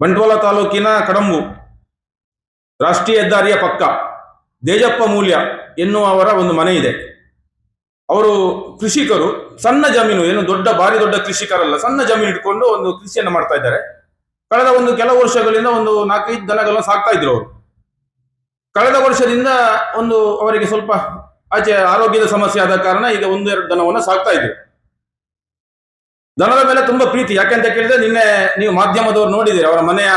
ಬಂಟ್ವಾಳ ತಾಲೂಕಿನ ಕಡಂಬು. ರಾಷ್ಟ್ರೀಯ ಹೆದ್ದಾರಿಯ ಪಕ್ಕ ದೇಜಪ್ಪ ಮೂಲ್ಯ ಎನ್ನುವವರ ಒಂದು ಮನೆ ಇದೆ. ಅವರು ಕೃಷಿಕರು, ಸಣ್ಣ ಜಮೀನು, ಏನು ದೊಡ್ಡ, ಭಾರಿ ದೊಡ್ಡ ಕೃಷಿಕರಲ್ಲ, ಸಣ್ಣ ಜಮೀನು ಇಟ್ಕೊಂಡು ಒಂದು ಕೃಷಿಯನ್ನು ಮಾಡ್ತಾ ಇದ್ದಾರೆ. ಕಳೆದ ಒಂದು ಕೆಲವು ವರ್ಷಗಳಿಂದ ಒಂದು ನಾಲ್ಕೈದು ದನಗಳನ್ನು ಸಾಕ್ತಾ ಇದ್ರು ಅವರು. ಕಳೆದ ವರ್ಷದಿಂದ ಒಂದು ಅವರಿಗೆ ಸ್ವಲ್ಪ ಆಚೆ ಆರೋಗ್ಯದ ಸಮಸ್ಯೆ ಆದ ಕಾರಣ ಈಗ ಒಂದೆರಡು ದನವನ್ನು ಸಾಕ್ತಾ ಇದ್ರು. ದನದ ಮೇಲೆ ತುಂಬಾ ಪ್ರೀತಿ. ಯಾಕೆಂತ ಕೇಳಿದ್ರೆ ನಿನ್ನೆ ನೀವು ಮಾಧ್ಯಮದವರು ನೋಡಿದಿರಿ ಅವರ ಮನೆಯ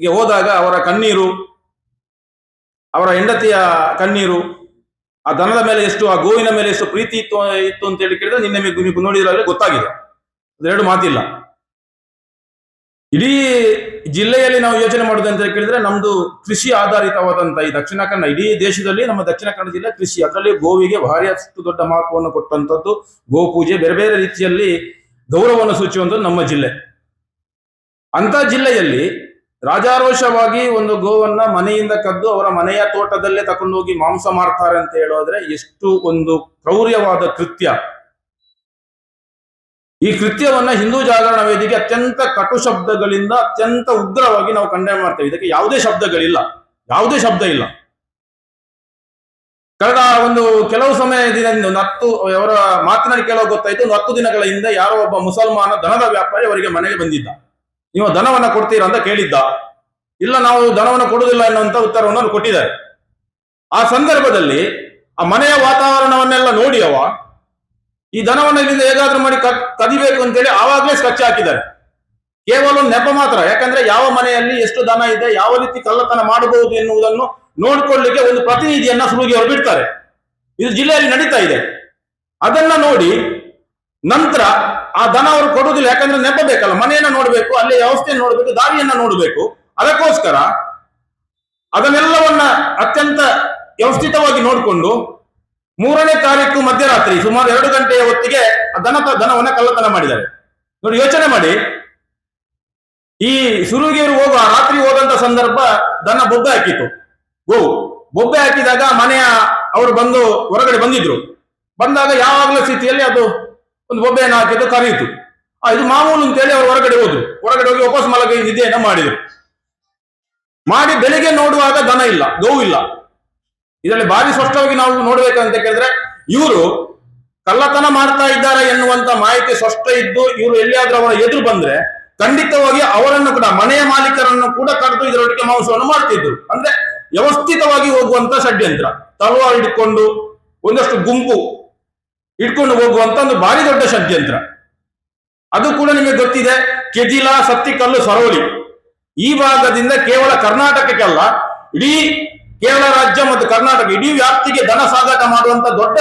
ಗೆ ಹೋದಾಗ ಅವರ ಕಣ್ಣೀರು, ಅವರ ಹೆಂಡತಿಯ ಕಣ್ಣೀರು, ಆ ದನದ ಮೇಲೆ ಎಷ್ಟು, ಆ ಗೋವಿನ ಮೇಲೆ ಎಷ್ಟು ಪ್ರೀತಿ ಇತ್ತು ಇತ್ತು ಅಂತ ಹೇಳಿ ಕೇಳಿದ್ರೆ ನಿನ್ನೆ ನೀವು ನೋಡಿದ್ರೆ ಗೊತ್ತಾಗಿದೆ. ಅದೆರಡು ಮಾತಿಲ್ಲ. ಇಡೀ ಜಿಲ್ಲೆಯಲ್ಲಿ ನಾವು ಯೋಚನೆ ಮಾಡುದು ಅಂತ ಕೇಳಿದ್ರೆ ನಮ್ದು ಕೃಷಿ ಆಧಾರಿತವಾದಂತ ಈ ದಕ್ಷಿಣ ಕನ್ನಡ, ಇಡೀ ದೇಶದಲ್ಲಿ ನಮ್ಮ ದಕ್ಷಿಣ ಕನ್ನಡ ಜಿಲ್ಲೆ ಕೃಷಿ. ಅದರಲ್ಲಿ ಗೋವಿಗೆ ಭಾರಿ ಅಷ್ಟು ದೊಡ್ಡ ಮಹತ್ವವನ್ನು ಕೊಟ್ಟಂತದ್ದು ಗೋಪೂಜೆ. ಬೇರೆ ಬೇರೆ ರೀತಿಯಲ್ಲಿ ಗೌರವವನ್ನು ಸೂಚಿಸುವಂಥದ್ದು ನಮ್ಮ ಜಿಲ್ಲೆ. ಅಂತ ಜಿಲ್ಲೆಯಲ್ಲಿ ರಾಜಾರೋಷವಾಗಿ ಒಂದು ಗೋವನ್ನ ಮನೆಯಿಂದ ಕದ್ದು ಅವರ ಮನೆಯ ತೋಟದಲ್ಲೇ ತಕೊಂಡು ಹೋಗಿ ಮಾಂಸ ಮಾರ್ತಾರೆ ಅಂತ ಹೇಳೋದ್ರೆ ಎಷ್ಟು ಒಂದು ಕ್ರೌರ್ಯವಾದ ಕೃತ್ಯ. ಈ ಕೃತ್ಯವನ್ನ ಹಿಂದೂ ಜಾಗರಣ ವೇದಿಕೆ ಅತ್ಯಂತ ಕಟು ಶಬ್ದಗಳಿಂದ ಅತ್ಯಂತ ಉಗ್ರವಾಗಿ ನಾವು ಖಂಡನೆ ಮಾಡ್ತೇವೆ. ಇದಕ್ಕೆ ಯಾವುದೇ ಶಬ್ದಗಳಿಲ್ಲ. ಯಾವುದೇ ಶಬ್ದ ಇಲ್ಲ. ಕಳೆದ ಒಂದು ಕೆಲವು ಸಮಯದಿಂದ ಒಂದು ಹತ್ತು, ಅವರ ಮಾತಿನಲ್ಲಿ ಕೆಲವು ಗೊತ್ತಾಯ್ತು, ಒಂದು ಹತ್ತು ದಿನಗಳ ಹಿಂದೆ ಯಾರೋ ಒಬ್ಬ ಮುಸಲ್ಮಾನ ದನದ ವ್ಯಾಪಾರಿ ಅವರಿಗೆ ಮನೆಗೆ ಬಂದಿದ್ದ. ನೀವು ದನವನ್ನ ಕೊಡ್ತೀರಾ ಅಂತ ಕೇಳಿದ್ದ. ಇಲ್ಲ, ನಾವು ದನವನ್ನು ಕೊಡುವುದಿಲ್ಲ ಎನ್ನುವಂತ ಉತ್ತರವನ್ನು ಕೊಟ್ಟಿದ್ದಾರೆ. ಆ ಸಂದರ್ಭದಲ್ಲಿ ಆ ಮನೆಯ ವಾತಾವರಣವನ್ನೆಲ್ಲ ನೋಡಿ ಅವ. ಈ ದನವನ್ನು ಇಲ್ಲಿಂದ ಹೇಗಾದ್ರೂ ಮಾಡಿ ಕದಿಬೇಕು ಅಂತೇಳಿ ಆವಾಗಲೇ ಸ್ಕಚ್ ಹಾಕಿದ್ದಾರೆ. ಕೇವಲ ನೆಪ ಮಾತ್ರ, ಯಾಕಂದ್ರೆ ಯಾವ ಮನೆಯಲ್ಲಿ ಎಷ್ಟು ದನ ಇದೆ, ಯಾವ ರೀತಿ ಕಳ್ಳತನ ಮಾಡಬಹುದು ಎನ್ನುವುದನ್ನು ನೋಡ್ಕೊಳ್ಳಿಕ್ಕೆ ಒಂದು ಪ್ರತಿನಿಧಿಯನ್ನ ಸುಳುಗಿ ಅವರು ಬಿಡ್ತಾರೆ. ಇದು ಜಿಲ್ಲೆಯಲ್ಲಿ ನಡೀತಾ ಇದೆ. ಅದನ್ನ ನೋಡಿ ನಂತರ ಆ ದನ ಅವರು ಕೊಡುವುದಿಲ್ಲ ಯಾಕಂದ್ರೆ ನೆಪ ಬೇಕಲ್ಲ ಮನೆಯನ್ನ ನೋಡಬೇಕು, ಅಲ್ಲಿ ವ್ಯವಸ್ಥೆಯನ್ನು ನೋಡಬೇಕು, ದಾರಿಯನ್ನ ನೋಡಬೇಕು. ಅದಕ್ಕೋಸ್ಕರ ಅದನ್ನೆಲ್ಲವನ್ನ ಅತ್ಯಂತ ವ್ಯವಸ್ಥಿತವಾಗಿ ನೋಡಿಕೊಂಡು ಮೂರನೇ ತಾರೀಕು ಮಧ್ಯರಾತ್ರಿ ಸುಮಾರು ಎರಡು ಗಂಟೆಯ ಹೊತ್ತಿಗೆ ಆ ದನ ದನವನ್ನ ಕಳ್ಳತನ ಮಾಡಿದ್ದಾರೆ. ನೋಡಿ, ಯೋಚನೆ ಮಾಡಿ. ಈ ಸುರುಗಿಯರು ಹೋಗುವ ರಾತ್ರಿ ಹೋದಂತ ಸಂದರ್ಭ ದನ ಬೊಬ್ಬೆ ಹಾಕಿತ್ತು. ಗೋವು ಬೊಬ್ಬೆ ಹಾಕಿದಾಗ ಮನೆಯ ಅವರು ಬಂದು ಹೊರಗಡೆ ಬಂದಿದ್ರು. ಬಂದಾಗ ಯಾವಾಗಲೂ ಸ್ಥಿತಿಯಲ್ಲಿ ಅದು ಒಂದು ಬೊಬ್ಬೆಯನ್ನು ಹಾಕಿದ್ದು ಕರೆಯಿತು. ಆ, ಇದು ಮಾಮೂಲು ಅಂತೇಳಿ ಅವರು ಹೊರಗಡೆ ಹೋದ್ರು. ಹೊರಗಡೆ ಹೋಗಿ ವಾಪಸ್ ಮಲಗಿ ನಿದ್ದೆಯನ್ನು ಮಾಡಿದ್ರು. ಮಾಡಿ ಬೆಳಿಗ್ಗೆ ನೋಡುವಾಗ ದನ ಇಲ್ಲ ಗೋವು ಇಲ್ಲ. ಇದರಲ್ಲಿ ಭಾರಿ ಸ್ಪಷ್ಟವಾಗಿ ನಾವು ನೋಡ್ಬೇಕಂತ ಕೇಳಿದ್ರೆ, ಇವರು ಕಳ್ಳತನ ಮಾಡ್ತಾ ಇದ್ದಾರೆ ಎನ್ನುವಂತ ಮಾಹಿತಿ ಸ್ಪಷ್ಟ ಇದ್ದು, ಇವರು ಎಲ್ಲಿಯಾದ್ರೂ ಅವರ ಎದುರು ಬಂದ್ರೆ ಖಂಡಿತವಾಗಿ ಅವರನ್ನು ಕೂಡ, ಮನೆಯ ಮಾಲೀಕರನ್ನು ಕೂಡ ಕರೆದು ಇದರೊಟ್ಟಿಗೆ ಮಾಂಸವನ್ನು ಮಾಡ್ತಿದ್ರು. ಅಂದ್ರೆ ವ್ಯವಸ್ಥಿತವಾಗಿ ಹೋಗುವಂತ ಷಡ್ಯಂತ್ರ. ತಲವಾರು ಇಟ್ಕೊಂಡು ಒಂದಷ್ಟು ಗುಂಪು ಇಟ್ಕೊಂಡು ಹೋಗುವಂತ ಒಂದು ಭಾರಿ ದೊಡ್ಡ ಷಡ್ಯಂತ್ರ. ಅದು ಕೂಡ ನಿಮಗೆ ಗೊತ್ತಿದೆ, ಕೆಜಿಲ ಸತ್ತಿಕಲ್ಲು ಸರೋಲಿ. ಈ ಭಾಗದಿಂದ ಕೇವಲ ಕರ್ನಾಟಕಕ್ಕಲ್ಲ ಇಡೀ ಕೇರಳ ರಾಜ್ಯ ಮತ್ತು ಕರ್ನಾಟಕ, ಇಡೀ ವ್ಯಾಪ್ತಿಗೆ ಧನ ಸಾಗಾಟ ಮಾಡುವಂತ ದೊಡ್ಡ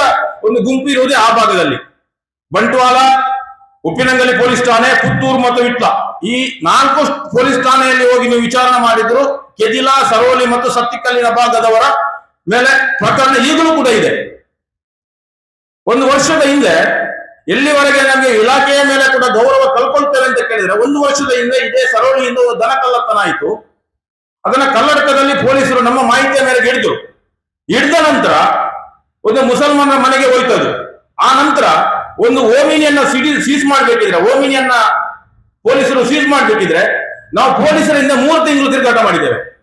ಒಂದು ಗುಂಪು ಇರುವುದೇ ಆ ಭಾಗದಲ್ಲಿ. ಬಂಟ್ವಾಳ, ಉಪ್ಪಿನಂಗಲಿ ಪೊಲೀಸ್ ಠಾಣೆ, ಪುತ್ತೂರು ಮತ್ತು ವಿಟ್ಲ ಈ ನಾಲ್ಕು ಪೊಲೀಸ್ ಠಾಣೆಯಲ್ಲಿ ಹೋಗಿ ನೀವು ವಿಚಾರಣೆ ಮಾಡಿದ್ರು ಕೆದಿಲ ಸರೋಲಿ ಮತ್ತು ಸತ್ತಿಕಲ್ಲಿನ ಭಾಗದವರ ಮೇಲೆ ಪ್ರಕರಣ ಈಗಲೂ ಕೂಡ ಇದೆ. ಒಂದು ವರ್ಷದ ಹಿಂದೆ ಎಲ್ಲಿವರೆಗೆ ನಮಗೆ ಇಲಾಖೆಯ ಮೇಲೆ ಕೂಡ ಗೌರವ ಕಳ್ಕೊಳ್ತೇವೆ ಅಂತ ಕೇಳಿದ್ರೆ ಒಂದು ವರ್ಷದ ಹಿಂದೆ ಇದೇ ಸರೋಳಿಯಿಂದ ಒಂದು ದನ ಕಳ್ಳತನ ಆಯಿತು. ಅದನ್ನ ಕಲ್ಲಡಕದಲ್ಲಿ ಪೊಲೀಸರು ನಮ್ಮ ಮಾಹಿತಿಯ ಮೇಲೆ ಹಿಡಿದ್ರು. ಹಿಡಿದ ನಂತರ ಒಂದು ಮುಸಲ್ಮಾನರ ಮನೆಗೆ ಹೋಯ್ತದು. ಆ ನಂತರ ಒಂದು ಓಮಿನಿಯನ್ನ ಸಿಡಿ ಸೀಸ್ ಮಾಡ್ಬೇಕಿದ್ರೆ, ಓಮಿನಿಯನ್ನ ಪೊಲೀಸರು ಸೀಸ್ ಮಾಡ್ಬೇಕಿದ್ರೆ ನಾವು ಪೊಲೀಸರಿಂದ ಮೂರು ತಿಂಗಳು ತಿರುಗಾಟ ಮಾಡಿದ್ದೇವೆ.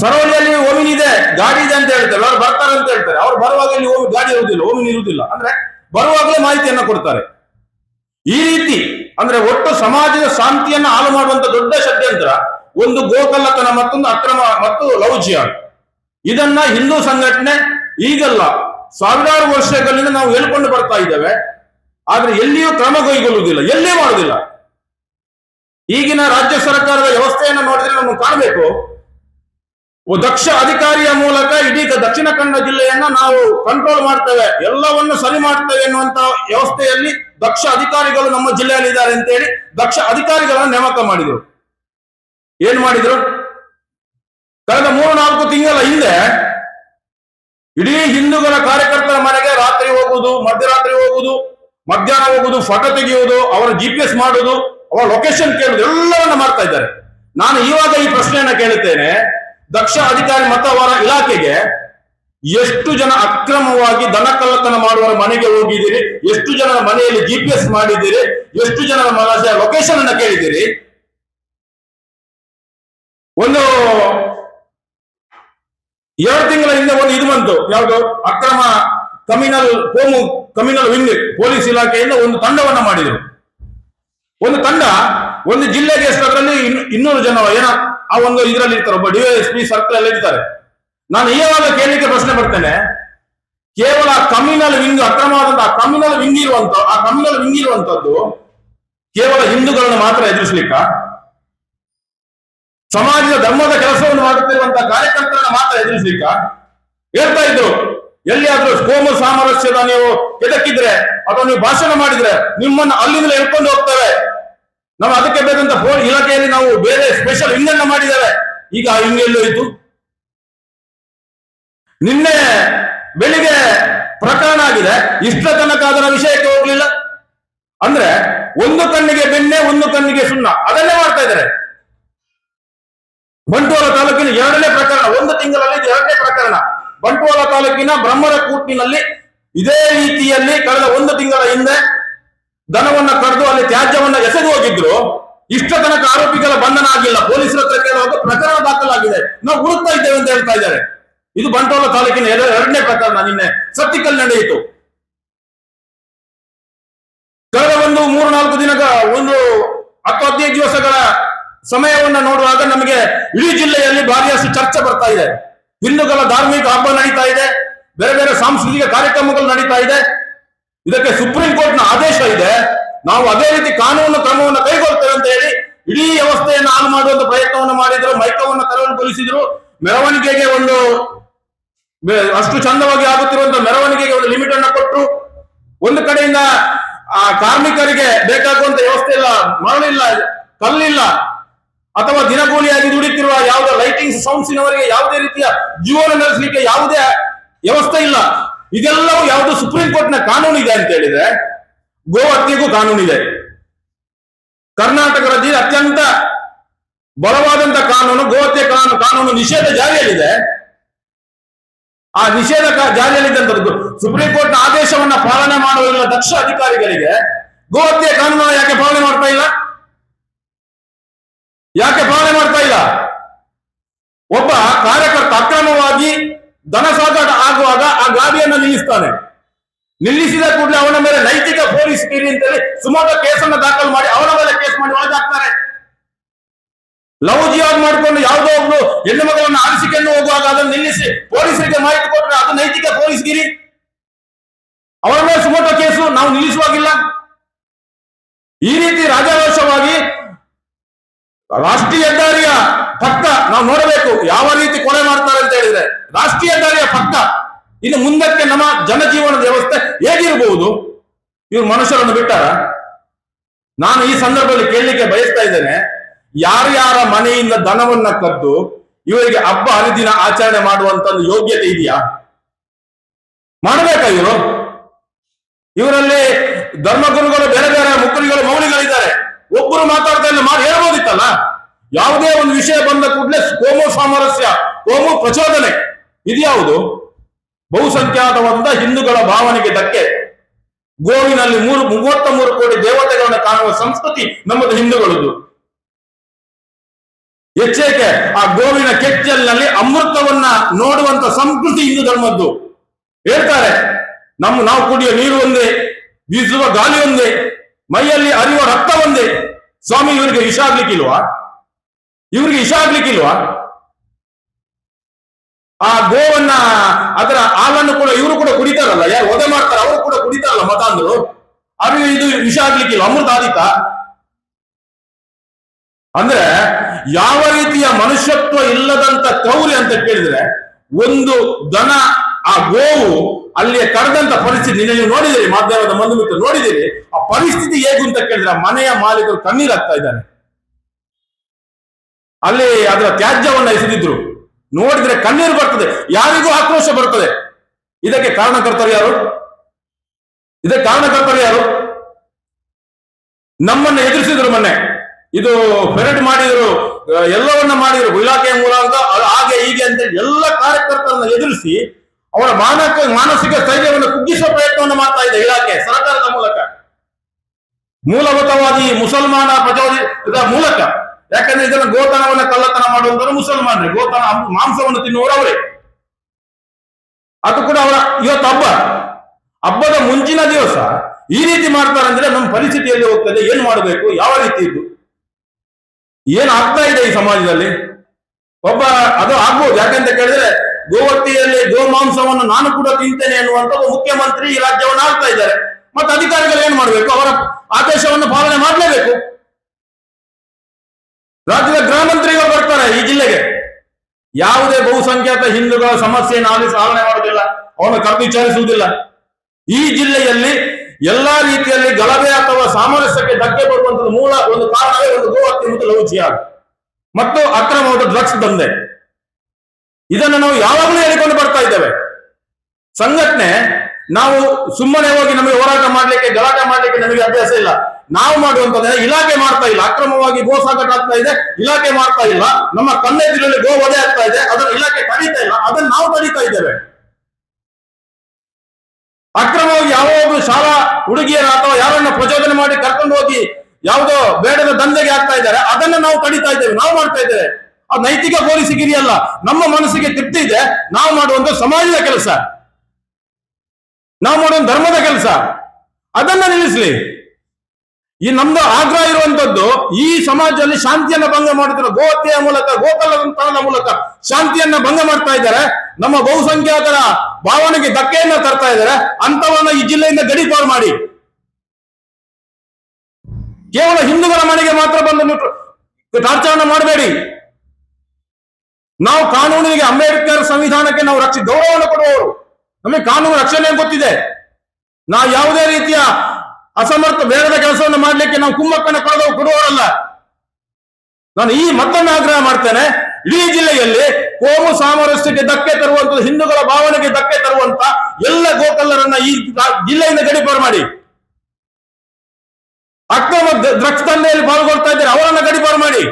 ಸರವಳಿಯಲ್ಲಿ ಓಮಿನ್ ಇದೆ, ಗಾಡಿ ಇದೆ ಅಂತ ಹೇಳ್ತಾರೆ. ಅವ್ರು ಬರ್ತಾರೆ ಅಂತ ಹೇಳ್ತಾರೆ. ಅವ್ರು ಬರುವಾಗ ಇಲ್ಲಿ ಗಾಡಿ ಇರುವುದಿಲ್ಲ, ಓಮಿನ್ ಇರುವುದಿಲ್ಲ. ಅಂದ್ರೆ ಬರುವಾಗಲೇ ಮಾಹಿತಿಯನ್ನ ಕೊಡ್ತಾರೆ. ಈ ರೀತಿ, ಅಂದ್ರೆ ಒಟ್ಟು ಸಮಾಜದ ಶಾಂತಿಯನ್ನ ಹಾಳು ಮಾಡುವಂತ ದೊಡ್ಡ ಷಡ್ಯಂತ್ರ ಒಂದು ಗೋಕಲ್ಲತನ ಮತ್ತೊಂದು ಅಕ್ರಮ ಮತ್ತು ಲೌಜ್ಯ. ಇದನ್ನ ಹಿಂದೂ ಸಂಘಟನೆ ಈಗಲ್ಲ ಸಾವಿರಾರು ವರ್ಷಗಳಿಂದ ನಾವು ಹೇಳ್ಕೊಂಡು ಬರ್ತಾ ಇದ್ದೇವೆ. ಆದ್ರೆ ಎಲ್ಲಿಯೂ ಕ್ರಮ ಕೈಗೊಳ್ಳುವುದಿಲ್ಲ. ಎಲ್ಲೇ ಮಾಡುವುದಿಲ್ಲ? ಈಗಿನ ರಾಜ್ಯ ಸರ್ಕಾರದ ವ್ಯವಸ್ಥೆಯನ್ನು ನೋಡಿದ್ರೆ ನಮಗೆ ಕಾಣಬೇಕು. ದಕ್ಷ ಅಧಿಕಾರಿಯ ಮೂಲಕ ಇಡೀ ದಕ್ಷಿಣ ಕನ್ನಡ ಜಿಲ್ಲೆಯನ್ನ ನಾವು ಕಂಟ್ರೋಲ್ ಮಾಡ್ತೇವೆ. ಎಲ್ಲವನ್ನು ಸರಿ ಮಾಡ್ತೇವೆ ಎನ್ನುವಂತಹ ವ್ಯವಸ್ಥೆಯಲ್ಲಿ ದಕ್ಷ ಅಧಿಕಾರಿಗಳು ನಮ್ಮ ಜಿಲ್ಲೆಯಲ್ಲಿ ಇದ್ದಾರೆ ಅಂತೇಳಿ ದಕ್ಷ ಅಧಿಕಾರಿಗಳನ್ನ ನೇಮಕ ಮಾಡಿದ್ರು. ಏನ್ ಮಾಡಿದ್ರು? ಕಳೆದ ಮೂರು ನಾಲ್ಕು ತಿಂಗಳ ಹಿಂದೆ ಇಡೀ ಹಿಂದೂಗಳ ಕಾರ್ಯಕರ್ತರ ಮನೆಗೆ ರಾತ್ರಿ ಹೋಗುವುದು, ಮಧ್ಯರಾತ್ರಿ ಹೋಗುವುದು, ಮಧ್ಯಾಹ್ನ ಹೋಗುವುದು, ಫೋಟೋ ತೆಗೆಯುವುದು, ಅವರ ಜಿ ಪಿ ಎಸ್ ಮಾಡುವುದು ಅವರ ಲೊಕೇಶನ್ ಕೇಳುವುದು ಎಲ್ಲವನ್ನ ಮಾಡ್ತಾ ಇದ್ದಾರೆ. ನಾನು ಇವಾಗ ಈ ಪ್ರಶ್ನೆಯನ್ನ ಕೇಳುತ್ತೇನೆ. ದಕ್ಷ ಅಧಿಕಾರಿ ಮತ್ತು ಅವರ ಇಲಾಖೆಗೆ ಎಷ್ಟು ಜನ ಅಕ್ರಮವಾಗಿ ದನ ಕಳ್ಳತನ ಮಾಡುವವರ ಮನೆಗೆ ಹೋಗಿದ್ದೀರಿ? ಎಷ್ಟು ಜನರ ಮನೆಯಲ್ಲಿ ಜಿ ಪಿ ಎಸ್ ಮಾಡಿದ್ದೀರಿ? ಎಷ್ಟು ಜನರ ಮನಸ್ಸಿನ ಲೊಕೇಶನ್ ಅನ್ನ ಕೇಳಿದ್ದೀರಿ? ಒಂದು ಎರಡು ತಿಂಗಳ ಹಿಂದೆ ಒಂದು ಇದು ಬಂತು. ಯಾವುದು? ಅಕ್ರಮ ಕಮಿನಲ್ ಕೋಮು ಕಮಿನಲ್ ವಿಂಗ್, ಪೊಲೀಸ್ ಇಲಾಖೆಯಿಂದ ಒಂದು ತಂಡವನ್ನ ಮಾಡಿದರು. ಒಂದು ತಂಡ, ಒಂದು ಜಿಲ್ಲೆಗೆ ಎಷ್ಟು ಅದರಲ್ಲಿ ಇನ್ನು- ಇನ್ನೂರು ಜನ ಏನೋ ಆ ಒಂದು ಇದರಲ್ಲಿ ಇರ್ತಾರೆ. ಒಬ್ಬ ಡಿವೈಎಸ್ಪಿ ಸರ್ಕಲ್ ಅಲ್ಲಿ ಇರ್ತಾರೆ. ನಾನು ಈವಾಗ ಕೇಳಲಿಕ್ಕೆ ಪ್ರಶ್ನೆ ಬರ್ತೇನೆ. ಕೇವಲ ಕಮ್ಯುನಲ್ ವಿಂಗ್ ಅಕ್ರಮವಾದಂತಹ ಕಮ್ಯುನಲ್ ವಿಂಗ್ ಇರುವಂತ ಆ ಕಮ್ಯುನಲ್ ವಿಂಗ್ ಇರುವಂತದ್ದು ಕೇವಲ ಹಿಂದೂಗಳನ್ನು ಮಾತ್ರ ಎದುರಿಸಲಿಕ್ಕ? ಸಮಾಜದ ಧರ್ಮದ ಕೆಲಸವನ್ನು ಮಾಡುತ್ತಿರುವಂತಹ ಕಾರ್ಯಕರ್ತರನ್ನ ಮಾತ್ರ ಎದುರಿಸ್ಲಿಕ್ಕ? ಹೇಳ್ತಾ ಇದ್ರು. ಎಲ್ಲಿಯಾದ್ರೂ ಕೋಮು ಸಾಮರಸ್ಯದ ನೀವು ಎದಕ್ಕಿದ್ರೆ ಅಥವಾ ನೀವು ಭಾಷಣ ಮಾಡಿದ್ರೆ ನಿಮ್ಮನ್ನ ಅಲ್ಲಿಂದಲೇ ಎಳ್ಕೊಂಡು ಹೋಗ್ತೇವೆ. ನಾವು ಅದಕ್ಕೆ ಬೇಕಂತ ಫೋನ್ ಇಲಾಖೆಯಲ್ಲಿ ನಾವು ಬೇರೆ ಸ್ಪೆಷಲ್ ವಿಂಗ್ ಮಾಡಿದ್ದಾರೆ. ಮಾಡಿದ್ದೇವೆ ಈಗ ಆ ವಿಂಗ್ ಎಲ್ಲೂ ಇತ್ತು ನಿನ್ನೆ ಬೆಳಿಗ್ಗೆ ಪ್ರಕರಣ ಆಗಿದೆ. ಇಷ್ಟ ತನಕ ಅದರ ವಿಷಯಕ್ಕೆ ಹೋಗ್ಲಿಲ್ಲ. ಅಂದ್ರೆ ಒಂದು ಕಣ್ಣಿಗೆ ಬೆಣ್ಣೆ ಒಂದು ಕಣ್ಣಿಗೆ ಸುಣ್ಣ. ಅದನ್ನೇ ಮಾಡ್ತಾ ಇದ್ದಾರೆ. ಬಂಟ್ವಾಳ ತಾಲೂಕಿನ ಎರಡನೇ ಪ್ರಕರಣ, ಒಂದು ತಿಂಗಳಲ್ಲಿ ಎರಡನೇ ಪ್ರಕರಣ. ಬಂಟ್ವಾಳ ತಾಲೂಕಿನ ಬ್ರಹ್ಮರ ಕೂಟಿನಲ್ಲಿ ಇದೇ ರೀತಿಯಲ್ಲಿ ಕಳೆದ ಒಂದು ತಿಂಗಳ ಹಿಂದೆ ದನವನ್ನ ಕರೆದು ಅಲ್ಲಿ ತ್ಯಾಜ್ಯವನ್ನ ಎಸೆದು ಹೋಗಿದ್ರು, ಇಷ್ಟ ತನಕ ಆರೋಪಿಗಳ ಬಂಧನ ಆಗಿಲ್ಲ, ಪೊಲೀಸರ ಹತ್ರ ಕೇಳುವಾಗ ಪ್ರಕರಣ ದಾಖಲಾಗಿದೆ. ನಾವು ಹುಡುಕ್ತಾ ಇದ್ದೇವೆ ಅಂತ ಹೇಳ್ತಾ ಇದ್ದಾರೆ. ಇದು ಬಂಟ್ವಾಳ ತಾಲೂಕಿನ ಎರ- ಎರಡನೇ ಪ್ರಕರಣ ನಿನ್ನೆ. ಸತ್ತಿಕಲ್ ನಡೆಯಿತು. ಕಳೆದ ಒಂದು ಮೂರು, ನಾಲ್ಕು ದಿನದ ಒಂದು ಹತ್ತು, ಹದಿನೈದು ದಿವಸಗಳ ಸಮಯವನ್ನ ನೋಡುವಾಗ ನಮಗೆ ಇಡೀ ಜಿಲ್ಲೆಯಲ್ಲಿ ಭಾರಿಯಷ್ಟು ಚರ್ಚೆ ಬರ್ತಾ ಇದೆ. ಹಿಂದೂಗಳ ಧಾರ್ಮಿಕ ಹಬ್ಬ ನಡೀತಾ ಇದೆ. ಬೇರೆ ಬೇರೆ ಸಾಂಸ್ಕೃತಿಕ ಕಾರ್ಯಕ್ರಮಗಳು ನಡೀತಾ ಇದೆ. ಇದಕ್ಕೆ ಸುಪ್ರೀಂ ಕೋರ್ಟ್ನ ಆದೇಶ ಇದೆ. ನಾವು ಅದೇ ರೀತಿ ಕಾನೂನು ಕ್ರಮವನ್ನು ಕೈಗೊಳ್ತೇವೆ ಅಂತ ಹೇಳಿ ಇಡೀ ವ್ಯವಸ್ಥೆಯನ್ನು ಹಾಳು ಮಾಡುವಂತ ಪ್ರಯತ್ನವನ್ನು ಮಾಡಿದ್ರು, ಮೈಕವನ್ನು ತೆರವುಗೊಳಿಸಿದ್ರು ಮೆರವಣಿಗೆಗೆ ಒಂದು ಅಷ್ಟು ಚಂದವಾಗಿ ಆಗುತ್ತಿರುವಂತಹ ಮೆರವಣಿಗೆಗೆ ಒಂದು ಲಿಮಿಟ್ ಅನ್ನು ಕೊಟ್ಟರು ಒಂದು ಕಡೆಯಿಂದ ಆ ಕಾರ್ಮಿಕರಿಗೆ ಬೇಕಾಗುವಂತ ವ್ಯವಸ್ಥೆ ಇಲ್ಲ ಮರಳಿಲ್ಲ ಕಲ್ಲಿಲ್ಲ, ಅಥವಾ ದಿನಗೂಲಿಯಾಗಿ ದುಡಿತಿರುವ ಯಾವುದೇ ಲೈಟಿಂಗ್ ಸೌಂಡ್ಸಿನವರಿಗೆ ಯಾವುದೇ ರೀತಿಯ ಜೀವನ ನಡೆಸಲಿಕ್ಕೆ ಯಾವುದೇ ವ್ಯವಸ್ಥೆ ಇಲ್ಲ. ಇದೆಲ್ಲವೂ ಯಾವುದು ಸುಪ್ರೀಂ ಕೋರ್ಟ್ನ ಕಾನೂನು ಇದೆ ಅಂತ ಹೇಳಿದ್ರೆ ಗೋ ಹತ್ಯೆಗೂ ಕಾನೂನಿದೆ. ಕರ್ನಾಟಕ ರಾಜ್ಯದ ಅತ್ಯಂತ ಬಲವಾದಂತ ಕಾನೂನು ಗೋ ಹತ್ಯೆ ಕಾನೂನು ನಿಷೇಧ ಜಾರಿಯಲ್ಲಿದೆ. ಆ ನಿಷೇಧ ಜಾರಿಯಲ್ಲಿದ್ದಂಥದ್ದು ಸುಪ್ರೀಂ ಕೋರ್ಟ್ನ ಆದೇಶವನ್ನ ಪಾಲನೆ ಮಾಡುವುದಿಲ್ಲ ದಕ್ಷ ಅಧಿಕಾರಿಗಳಿಗೆ ಗೋ ಹತ್ಯೆ ಕಾನೂನು ಯಾಕೆ ಪಾಲನೆ ಮಾಡ್ತಾ ಇಲ್ಲ? ಯಾಕೆ ಪಾಲನೆ ಮಾಡ್ತಾ ಇಲ್ಲ ಒಬ್ಬ ಕಾರ್ಯಕರ್ತ ಅಕ್ರಮವಾಗಿ ಧನ ಸಾಗಾಟ ಆಗುವಾಗ ಆ ಗಾಡಿಯನ್ನು ನಿಲ್ಲಿಸ್ತಾನೆ. ನಿಲ್ಲಿಸಿದ ಕೂಡಲೇ ಅವನ ಮೇಲೆ ನೈತಿಕ ಪೊಲೀಸ್ ಗಿರಿ ಅಂತೇಳಿ ಸುಮಾರು ಕೇಸನ್ನ ದಾಖಲು ಮಾಡಿ ಅವನ ಮೇಲೆ ಕೇಸ್ ಮಾಡಿ ಒಳಗಾಗ್ತಾರೆ. ಲವ್ ಜಿಯಾಗ್ ಮಾಡಿಕೊಂಡು ಯಾವುದೋ ಒಬ್ಬರು ಹೆಣ್ಣು ಮಗಳನ್ನು ಆರಿಸಿಕೊಂಡು ಹೋಗುವಾಗ ಅದನ್ನು ನಿಲ್ಲಿಸಿ ಪೊಲೀಸರಿಗೆ ಮಾಹಿತಿ ಕೊಟ್ಟರೆ ಅದು ನೈತಿಕ ಪೊಲೀಸ್ ಗಿರಿ. ಅವರ ಮೇಲೆ ಸುಮೋಟೋ ಕೇಸು ನಾವು ನಿಲ್ಲಿಸುವಾಗಿಲ್ಲ. ಈ ರೀತಿ ರಾಜಾರೋಷವಾಗಿ ರಾಷ್ಟ್ರೀಯ ಪಕ್ಕ ನಾವು ನೋಡಬೇಕು ಯಾವ ರೀತಿ ಕೊಲೆ ಮಾಡ್ತಾರೆ ಅಂತ ಹೇಳಿದ್ರೆ. ರಾಷ್ಟ್ರೀಯ ದಾರಿಯ ಪಕ್ಕ ಇನ್ನು ಮುಂದಕ್ಕೆ ನಮ್ಮ ಜನಜೀವನದ ವ್ಯವಸ್ಥೆ ಹೇಗಿರಬಹುದು ಇವ್ರು ಮನುಷ್ಯರನ್ನು ಬಿಟ್ಟಾರ? ನಾನು ಈ ಸಂದರ್ಭದಲ್ಲಿ ಕೇಳಲಿಕ್ಕೆ ಬಯಸ್ತಾ ಇದ್ದೇನೆ, ಯಾರ್ಯಾರ ಮನೆಯಿಂದ ದನವನ್ನ ಕದ್ದು ಇವರಿಗೆ ಹಬ್ಬ, ಹರಿದಿನ ಆಚರಣೆ ಮಾಡುವಂತ ಯೋಗ್ಯತೆ ಇದೆಯಾ? ಮಾಡಬೇಕಾ ಇವರು? ಇವರಲ್ಲಿ ಧರ್ಮಗುರುಗಳು, ಬೇರೆ ಬೇರೆ ಮುಖರಿಗಳು ಮೌಲಿಗಳಿದ್ದಾರೆ ಒಬ್ಬರು ಮಾತಾಡ್ತಾ ಇಲ್ಲ ಮಾಡಿ ಹೇಳ್ಬೋದಿತ್ತಲ್ಲ? ಯಾವುದೇ ಒಂದು ವಿಷಯ ಬಂದ ಕೂಡಲೇ ಕೋಮು ಸಾಮರಸ್ಯ ಕೋಮು ಪ್ರಚೋದನೆ. ಇದ್ಯಾವುದು ಬಹುಸಂಖ್ಯಾತವಾದ ಹಿಂದೂಗಳ ಭಾವನೆಗೆ ಧಕ್ಕೆ ಗೋವಿನಲ್ಲಿ ಮೂರು ಮೂವತ್ತ ಮೂರು ಕೋಟಿ ದೇವತೆಗಳನ್ನು ಕಾಣುವ ಸಂಸ್ಕೃತಿ ನಮ್ಮದು ಹಿಂದೂಗಳದ್ದು. ಹೆಚ್ಚೇಕೆ ಆ ಗೋವಿನ ಕೆಚ್ಚಲ್ನಲ್ಲಿ ಅಮೃತವನ್ನ ನೋಡುವಂತ ಸಂಸ್ಕೃತಿ ಹಿಂದೂ ಧರ್ಮದ್ದು. ಹೇಳ್ತಾರೆ, ನಮ್ಮ, ನಾವು ಕುಡಿಯುವ ನೀರು ಒಂದೇ, ಬೀಸುವ ಗಾಳಿ ಒಂದೇ, ಮೈಯಲ್ಲಿ ಅರಿಯುವ ರಕ್ತ ಒಂದೇ. ಸ್ವಾಮಿ, ಇವರಿಗೆ ವಿಷ ಆಗ್ಲಿಕ್ಕಿಲ್ವಾ? ಇವರಿಗೆ ವಿಷ ಆಗ್ಲಿಕ್ಕಿಲ್ವಾ? ಆ ಗೋವನ್ನ, ಅದರ ಹಾಲನ್ನು ಕೂಡ ಇವರು ಕೂಡ ಕುಡಿತಾರಲ್ಲ ಯಾರು ಒದೆ ಮಾಡ್ತಾರೆ, ಅವರು ಕೂಡ ಕುಡಿತಾರಲ್ಲ ಅಂದ್ರು ಅವ್ರಿಗೆ ಇದು ವಿಷ ಆಗ್ಲಿಕ್ಕಿಲ್ಲ ಅಮೃತ ಆದಿತ ಅಂದ್ರೆ ಯಾವ ರೀತಿಯ ಮನುಷ್ಯತ್ವ ಇಲ್ಲದಂತ ಕ್ರೌರ್ಯ ಅಂತ ಕೇಳಿದ್ರೆ, ಒಂದು ದನ, ಆ ಗೋವು ಅಲ್ಲಿಯ ಕರೆದಂತ ಪರಿಸ್ಥಿತಿ ನೀವು ನೋಡಿದಿರಿ ಮಾಧ್ಯಮದ ಮಂದು ಮಿತ್ರ ನೋಡಿದಿರಿ ಆ ಪರಿಸ್ಥಿತಿ ಹೇಗೂ ಅಂತ ಕೇಳಿದ್ರೆ ಮನೆಯ ಮಾಲೀಕರು ಕಣ್ಣೀರಾಗ್ತಾ ಇದ್ದಾರೆ. ಅಲ್ಲಿ ಅದರ ತ್ಯಾಜ್ಯವನ್ನು ಎಸೆದಿದ್ರು. ನೋಡಿದ್ರೆ ಕಣ್ಣೀರು ಬರ್ತದೆ. ಯಾರಿಗೂ ಆಕ್ರೋಶ ಬರ್ತದೆ ಇದಕ್ಕೆ ಕಾರಣಕರ್ತರು ಯಾರು? ಇದಕ್ಕೆ ಕಾರಣಕರ್ತರು ಯಾರು? ನಮ್ಮನ್ನ ಎದುರಿಸಿದ್ರು ಮೊನ್ನೆ. ಇದು ಪೆರೇಡ್ ಮಾಡಿದ್ರು, ಎಲ್ಲವನ್ನ ಮಾಡಿದ್ರು, ಇಲಾಖೆಯ ಮೂಲಕ ಹಾಗೆ ಹೀಗೆ ಅಂತ ಎಲ್ಲ ಕಾರ್ಯಕರ್ತರನ್ನ ಎದುರಿಸಿ, ಅವರ ಮಾನಕ, ಮಾನಸಿಕ ಸ್ಥೈರ್ಯವನ್ನು ಕುಗ್ಗಿಸುವ ಪ್ರಯತ್ನವನ್ನು ಮಾಡ್ತಾ ಇದೆ ಇಲಾಖೆ, ಸರ್ಕಾರದ ಮೂಲಕ. ಮೂಲಭೂತವಾಗಿ ಮುಸಲ್ಮಾನ ಪ್ರಚೋದಿತ ಮೂಲಕ. ಯಾಕಂದ್ರೆ ಇದನ್ನು ಗೋತನವನ್ನ ಕಳ್ಳತನ ಮಾಡುವಂತರು ಮುಸಲ್ಮಾನರೇ. ಗೋತನ ಮಾಂಸವನ್ನು ತಿನ್ನುವರು ಅವರೇ. ಅದು ಕೂಡ ಅವರ ಇವತ್ತು ಹಬ್ಬ. ಹಬ್ಬದ ಮುಂಚಿನ ದಿವಸ ಈ ರೀತಿ ಮಾಡ್ತಾರೆ ಅಂದ್ರೆ ನಮ್ಮ ಪರಿಸ್ಥಿತಿಯಲ್ಲಿ ಹೋಗ್ತದೆ, ಏನ್ ಮಾಡಬೇಕು, ಯಾವ ರೀತಿ ಇದ್ದು? ಏನ್ ಆಗ್ತಾ ಇದೆ ಈ ಸಮಾಜದಲ್ಲಿ? ಒಬ್ಬ ಅದು ಆಗ್ಬೋದು. ಯಾಕಂತ ಕೇಳಿದ್ರೆ ಗೋವತ್ತಿಯಲ್ಲಿ ಗೋಮಾಂಸವನ್ನು ನಾನು ಕೂಡ ತಿಂತೇನೆ ಅನ್ನುವಂತ ಮುಖ್ಯಮಂತ್ರಿ ಈ ರಾಜ್ಯವನ್ನು ಆಗ್ತಾ ಇದ್ದಾರೆ. ಮತ್ತೆ ಅಧಿಕಾರಿಗಳು ಏನ್ ಮಾಡಬೇಕು? ಅವರ ಆದೇಶವನ್ನು ಪಾಲನೆ ಮಾಡಲೇಬೇಕು. ರಾಜ್ಯದ ಗೃಹ ಮಂತ್ರಿಗಳು ಬರ್ತಾರೆ ಈ ಜಿಲ್ಲೆಗೆ. ಯಾವುದೇ ಬಹುಸಂಖ್ಯಾತ ಹಿಂದೂಗಳ ಸಮಸ್ಯೆಯನ್ನು ಆಲಿಸಿ ಸಾಧನೆ ಮಾಡುವುದಿಲ್ಲ ಅವನು ಕರೆದು ವಿಚಾರಿಸುವುದಿಲ್ಲ. ಈ ಜಿಲ್ಲೆಯಲ್ಲಿ ಎಲ್ಲಾ ರೀತಿಯಲ್ಲಿ ಗಲಭೆ ಅಥವಾ ಸಾಮರಸ್ಯಕ್ಕೆ ಧಕ್ಕೆ ಬರುವಂತಹ ಮೂಲ ಒಂದು ಕಾರಣವೇ ಒಂದು ಗೋಹತ್ಯೆ ಮತ್ತು ಲೌಚಿಯಾಗ ಮತ್ತು ಅಕ್ರಮವಾದ ಡ್ರಗ್ಸ್ ದಂಧೆ. ಇದನ್ನು ನಾವು ಯಾವಾಗಲೂ ಹೇಳಿಕೊಂಡು ಬರ್ತಾ ಇದ್ದೇವೆ. ಸಂಘಟನೆ ನಾವು ಸುಮ್ಮನೆ ಹೋಗಿ ನಮಗೆ ಹೋರಾಟ ಮಾಡ್ಲಿಕ್ಕೆ, ಗಲಾಟೆ ಮಾಡ್ಲಿಕ್ಕೆ ನಮಗೆ ಅಭ್ಯಾಸ ಇಲ್ಲ. ನಾವು ಮಾಡುವಂತದ್ದು ಇಲಾಖೆ ಮಾಡ್ತಾ ಇಲ್ಲ. ಅಕ್ರಮವಾಗಿ ಗೋ ಸಾಗಾಟ ಆಗ್ತಾ ಇದೆ, ಇಲಾಖೆ ಮಾಡ್ತಾ ಇಲ್ಲ. ನಮ್ಮ ಕಣ್ಣೆದುರಲ್ಲಿ ಗೋ ವಧೆ ಆಗ್ತಾ ಇದೆ ಅದನ್ನ ಇಲಾಖೆ ತಡೀತಾ ಇಲ್ಲ. ಅದನ್ನ ನಾವು ತಡೀತಾ ಇದ್ದೇವೆ. ಅಕ್ರಮವಾಗಿ ಯಾವ ಶಾಲಾ ಹುಡುಗಿಯರ ಅಥವಾ ಯಾರನ್ನ ಪ್ರಚೋದನೆ ಮಾಡಿ ಕರ್ಕೊಂಡು ಹೋಗಿ ಯಾವುದೋ ಬೇಡದ ದಂಧೆಗೆ ಆಗ್ತಾ ಇದ್ದಾರೆ, ಅದನ್ನ ನಾವು ತಡೀತಾ ಇದ್ದೇವೆ, ನಾವು ಮಾಡ್ತಾ ಇದ್ದೇವೆ. ಆ ನೈತಿಕ ಪೊಲೀಸ್ ಅಲ್ಲ ನಮ್ಮ ಮನಸ್ಸಿಗೆ ತೃಪ್ತಿ ಇದೆ, ನಾವು ಮಾಡುವಂತ ಸಮಾಜದ ಕೆಲಸ. ನಾವು ಮಾಡೋ ಧರ್ಮದ ಕೆಲಸ. ಅದನ್ನ ನಿಲ್ಲಿಸ್ಲಿ. ಈ ನಮ್ದು ಆಗ್ರಹ ಇರುವಂತದ್ದು ಈ ಸಮಾಜದಲ್ಲಿ ಶಾಂತಿಯನ್ನ ಭಂಗ ಮಾಡುತ್ತಿರೋ ಗೋಹತ್ಯೆಯ ಮೂಲಕ ಗೋಕಲ್ಲತನದ ಮೂಲಕ ಶಾಂತಿಯನ್ನ ಭಂಗ ಮಾಡ್ತಾ ಇದ್ದಾರೆ. ನಮ್ಮ ಬಹುಸಂಖ್ಯಾತರ ಭಾವನೆಗೆ ಧಕ್ಕೆಯನ್ನ ತರ್ತಾ ಇದ್ದಾರೆ. ಅಂತವನ್ನ ಈ ಜಿಲ್ಲೆಯಿಂದ ಗಡಿಪಾರು ಮಾಡಿ. ಕೇವಲ ಹಿಂದೂಗಳ ಮನೆಗೆ ಮಾತ್ರ ಬಂದು ಟಾರ್ಚರಣ ಮಾಡಬೇಡಿ. ನಾವು ಕಾನೂನಿಗೆ ಅಂಬೇಡ್ಕರ್ ಸಂವಿಧಾನಕ್ಕೆ ನಾವು ರಕ್ಷಿ ಗೌರವವನ್ನು ಕೊಡುವವರು. ನಮಗೆ ಕಾನೂನು ರಕ್ಷಣೆ ಗೊತ್ತಿದೆ. ನಾವು ಯಾವುದೇ ರೀತಿಯ ಅಸಮರ್ಥ ಬೇಡದ ಕೆಲಸವನ್ನು ಮಾಡಲಿಕ್ಕೆ ನಾವು ಕುಂಭಕ್ಕನ ಕೊಡದ ಕೊಡುವವರಲ್ಲ. ನಾನು ಈ ಮತ್ತೊಮ್ಮೆ ಆಗ್ರಹ ಮಾಡ್ತೇನೆ, ಇಡೀ ಜಿಲ್ಲೆಯಲ್ಲಿ ಕೋಮು ಸಾಮರಸ್ಯಕ್ಕೆ ಧಕ್ಕೆ ತರುವಂತ ಹಿಂದೂಗಳ ಭಾವನೆಗೆ ಧಕ್ಕೆ ತರುವಂತ ಎಲ್ಲ ಗೋಕಲ್ಲರನ್ನ ಈ ಜಿಲ್ಲೆಯಿಂದ ಗಡಿಪಾರು ಮಾಡಿ. ಅಕ್ರಮ ದ್ರಕ್ಷ ದಂಧೆಯಲ್ಲಿ ಪಾಲ್ಗೊಳ್ತಾ ಇದ್ದಾರೆ, ಅವರನ್ನ ಗಡಿಪಾರು ಮಾಡಿ.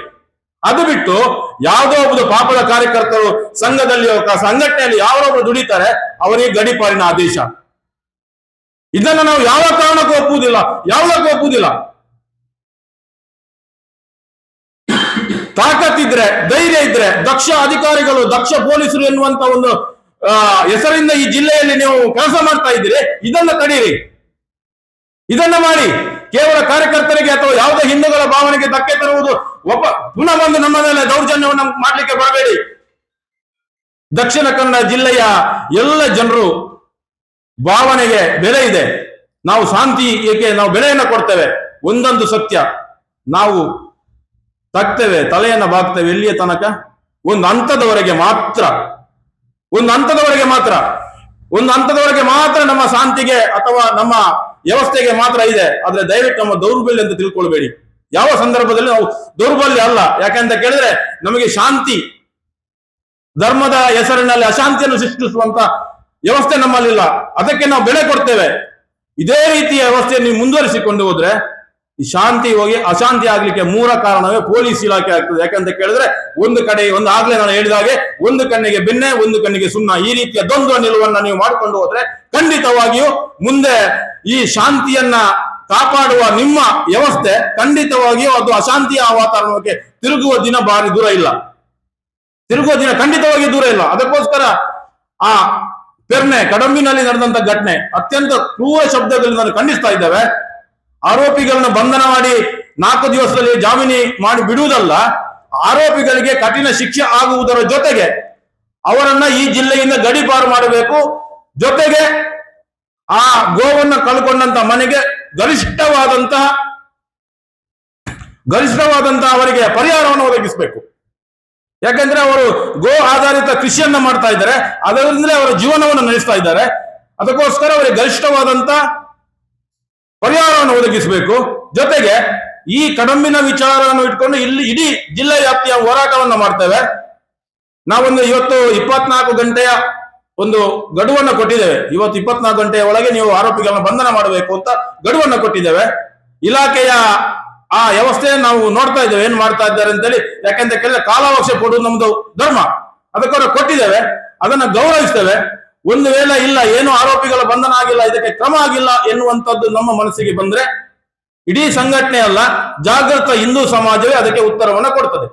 ಅದು ಬಿಟ್ಟು ಯಾವುದೋ ಒಬ್ಬ ಪಾಪದ ಕಾರ್ಯಕರ್ತರು ಸಂಘದಲ್ಲಿ ಸಂಘಟನೆಯಲ್ಲಿ ಯಾರೊಬ್ರು ದುಡಿತಾರೆ, ಅವರಿಗೆ ಗಡಿಪಾರಿನ ಆದೇಶ. ಇದನ್ನ ನಾವು ಯಾವ ಕಾರಣಕ್ಕೂ ಒಪ್ಪುವುದಿಲ್ಲ, ಯಾವುದಕ್ಕೂ ಒಪ್ಪುವುದಿಲ್ಲ. ತಾಕತ್ತಿದ್ರೆ ಧೈರ್ಯ ಇದ್ರೆ, ದಕ್ಷ ಅಧಿಕಾರಿಗಳು, ದಕ್ಷ ಪೊಲೀಸರು ಎನ್ನುವಂತ ಒಂದು ಹೆಸರಿಂದ ಈ ಜಿಲ್ಲೆಯಲ್ಲಿ ನೀವು ಕೆಲಸ ಮಾಡ್ತಾ ಇದ್ದೀರಿ, ಇದನ್ನ ತಡೀರಿ. ಇದನ್ನ ಮಾಡಿ. ಕೇವಲ ಕಾರ್ಯಕರ್ತರಿಗೆ ಅಥವಾ ಯಾವುದೇ ಹಿಂದೂಗಳ ಭಾವನೆಗೆ ಧಕ್ಕೆ ತರುವುದು ಒಬ್ಬ ಪುನಃ ಬಂದು ನಮ್ಮ ಮೇಲೆ ದೌರ್ಜನ್ಯವನ್ನು ಮಾಡ್ಲಿಕ್ಕೆ ಬರಬೇಡಿ. ದಕ್ಷಿಣ ಕನ್ನಡ ಜಿಲ್ಲೆಯ ಎಲ್ಲ ಜನರು ಭಾವನೆಗೆ ಬೆಲೆ ಇದೆ. ನಾವು ಶಾಂತಿ ಏಕೆ ನಾವು ಬೆಲೆಯನ್ನು ಕೊಡ್ತೇವೆ? ಒಂದೊಂದು ಸತ್ಯ. ನಾವು ತಗ್ತೇವೆ, ತಲೆಯನ್ನ ಬಾಗ್ತೇವೆ ಎಲ್ಲಿಯ ತನಕ? ಒಂದು ಹಂತದವರೆಗೆ ಮಾತ್ರ. ಒಂದು ಹಂತದವರೆಗೆ ಮಾತ್ರ. ಒಂದು ಹಂತದವರೆಗೆ ಮಾತ್ರ ನಮ್ಮ ಶಾಂತಿಗೆ ಅಥವಾ ನಮ್ಮ ವ್ಯವಸ್ಥೆಗೆ ಮಾತ್ರ ಇದೆ. ಆದ್ರೆ ದಯವಿಟ್ಟು ನಮ್ಮ ದೌರ್ಬಲ್ಯ ಅಂತ ತಿಳ್ಕೊಳ್ಬೇಡಿ. ಯಾವ ಸಂದರ್ಭದಲ್ಲಿ ನಾವು ದೌರ್ಬಲ್ಯ ಅಲ್ಲ. ಯಾಕಂತ ಕೇಳಿದ್ರೆ ನಮಗೆ ಶಾಂತಿ, ಧರ್ಮದ ಹೆಸರಿನಲ್ಲಿ ಅಶಾಂತಿಯನ್ನು ಸೃಷ್ಟಿಸುವಂತ ವ್ಯವಸ್ಥೆ ನಮ್ಮಲ್ಲಿಲ್ಲ. ಅದಕ್ಕೆ ನಾವು ಬೆಲೆ ಕೊಡ್ತೇವೆ. ಇದೇ ರೀತಿಯ ವ್ಯವಸ್ಥೆಯನ್ನು ನೀವು ಮುಂದುವರಿಸಿಕೊಂಡು ಹೋದ್ರೆ ಈ ಶಾಂತಿ ಹೋಗಿ ಅಶಾಂತಿ ಆಗ್ಲಿಕ್ಕೆ ಮೂಲ ಕಾರಣವೇ ಪೊಲೀಸ್ ಇಲಾಖೆ ಆಗ್ತದೆ. ಯಾಕಂತ ಕೇಳಿದ್ರೆ ಒಂದು ಕಡೆ ಒಂದು ಆಗ್ಲೇ ನಾನು ಹೇಳಿದಾಗೆ ಒಂದು ಕಣ್ಣಿಗೆ ಬೆನ್ನೆ, ಒಂದು ಕಣ್ಣಿಗೆ ಸುಣ್ಣ ಈ ರೀತಿಯ ದ್ವಂದ್ವ ನಿಲುವನ್ನ ನೀವು ಮಾಡಿಕೊಂಡು ಹೋದ್ರೆ ಖಂಡಿತವಾಗಿಯೂ ಮುಂದೆ ಈ ಶಾಂತಿಯನ್ನ ಕಾಪಾಡುವ ನಿಮ್ಮ ವ್ಯವಸ್ಥೆ ಖಂಡಿತವಾಗಿಯೂ ಅದು ಅಶಾಂತಿಯ ವಾತಾವರಣಕ್ಕೆ ತಿರುಗುವ ದಿನ ಬಾರಿ ದೂರ ಇಲ್ಲ. ತಿರುಗುವ ದಿನ ಖಂಡಿತವಾಗಿ ದೂರ ಇಲ್ಲ. ಅದಕ್ಕೋಸ್ಕರ ಆ ಪೆರ್ನೆ, ಕಡಂಬಿನಲ್ಲಿ ನಡೆದಂತ ಘಟನೆ ಅತ್ಯಂತ ಕ್ರೂರ ನಾನು ಖಂಡಿಸ್ತಾ ಇದ್ದೇವೆ. ಆರೋಪಿಗಳನ್ನ ಬಂಧನ ಮಾಡಿ ನಾಲ್ಕು ದಿವಸದಲ್ಲಿ ಜಾಮೀನಿ ಮಾಡಿ ಬಿಡುವುದಲ್ಲ, ಆರೋಪಿಗಳಿಗೆ ಕಠಿಣ ಶಿಕ್ಷೆ ಆಗುವುದರ ಜೊತೆಗೆ ಅವರನ್ನ ಈ ಜಿಲ್ಲೆಯಿಂದ ಗಡಿಪಾರು ಮಾಡಬೇಕು. ಜೊತೆಗೆ ಆ ಗೋವನ್ನ ಕಳ್ಕೊಂಡಂತ ಮನೆಗೆ ಗರಿಷ್ಠವಾದಂತಹ ಗರಿಷ್ಠವಾದಂತಹ ಅವರಿಗೆ ಪರಿಹಾರವನ್ನು ಒದಗಿಸಬೇಕು. ಯಾಕಂದ್ರೆ ಅವರು ಗೋ ಆಧಾರಿತ ಕೃಷಿಯನ್ನ ಮಾಡ್ತಾ ಇದ್ದಾರೆ, ಅದರಿಂದಲೇ ಅವರ ಜೀವನವನ್ನು ನಡೆಸ್ತಾ ಇದ್ದಾರೆ. ಅದಕ್ಕೋಸ್ಕರ ಅವರಿಗೆ ಗರಿಷ್ಠವಾದಂತ ಪರಿಹಾರವನ್ನು ಒದಗಿಸಬೇಕು. ಜೊತೆಗೆ ಈ ಕಡಂಬಿನ ವಿಚಾರವನ್ನು ಇಟ್ಕೊಂಡು ಇಲ್ಲಿ ಇಡೀ ಜಿಲ್ಲಾ ವ್ಯಾಪ್ತಿಯ ಹೋರಾಟವನ್ನು ಮಾಡ್ತೇವೆ. ನಾವೊಂದು ಇವತ್ತು ಇಪ್ಪತ್ನಾಲ್ಕು ಗಂಟೆಯ ಒಂದು ಗಡುವನ್ನು ಕೊಟ್ಟಿದ್ದೇವೆ. ಇವತ್ತು ಇಪ್ಪತ್ನಾಲ್ಕು ಗಂಟೆಯ ಒಳಗೆ ನೀವು ಆರೋಪಿಗಳನ್ನ ಬಂಧನ ಮಾಡಬೇಕು ಅಂತ ಗಡುವನ್ನು ಕೊಟ್ಟಿದ್ದೇವೆ. ಇಲಾಖೆಯ ಆ ವ್ಯವಸ್ಥೆಯನ್ನು ನಾವು ನೋಡ್ತಾ ಇದ್ದೇವೆ. ಏನ್ ಮಾಡ್ತಾ ಇದ್ದಾರೆ ಅಂತೇಳಿ. ಯಾಕಂತ ಕೇಳಿದ್ರೆ ಕಾಲಾವಕಾಶ ಕೊಡುವುದು ನಮ್ದು ಧರ್ಮ. ಅದಕ್ಕೋಸ್ಕರ ಕೊಟ್ಟಿದ್ದೇವೆ. ಅದನ್ನ ಗೌರವಿಸ್ತೇವೆ. ಒಂದು ವೇಳೆ ಇಲ್ಲ, ಏನು ಆರೋಪಿಗಳ ಬಂಧನ ಆಗಿಲ್ಲ, ಇದಕ್ಕೆ ಕ್ರಮ ಆಗಿಲ್ಲ ಎನ್ನುವಂಥದ್ದು ನಮ್ಮ ಮನಸ್ಸಿಗೆ ಬಂದ್ರೆ ಇಡೀ ಸಂಘಟನೆ ಅಲ್ಲ ಜಾಗೃತ ಹಿಂದೂ ಸಮಾಜವೇ ಅದಕ್ಕೆ ಉತ್ತರವನ್ನ ಕೊಡ್ತದೆ.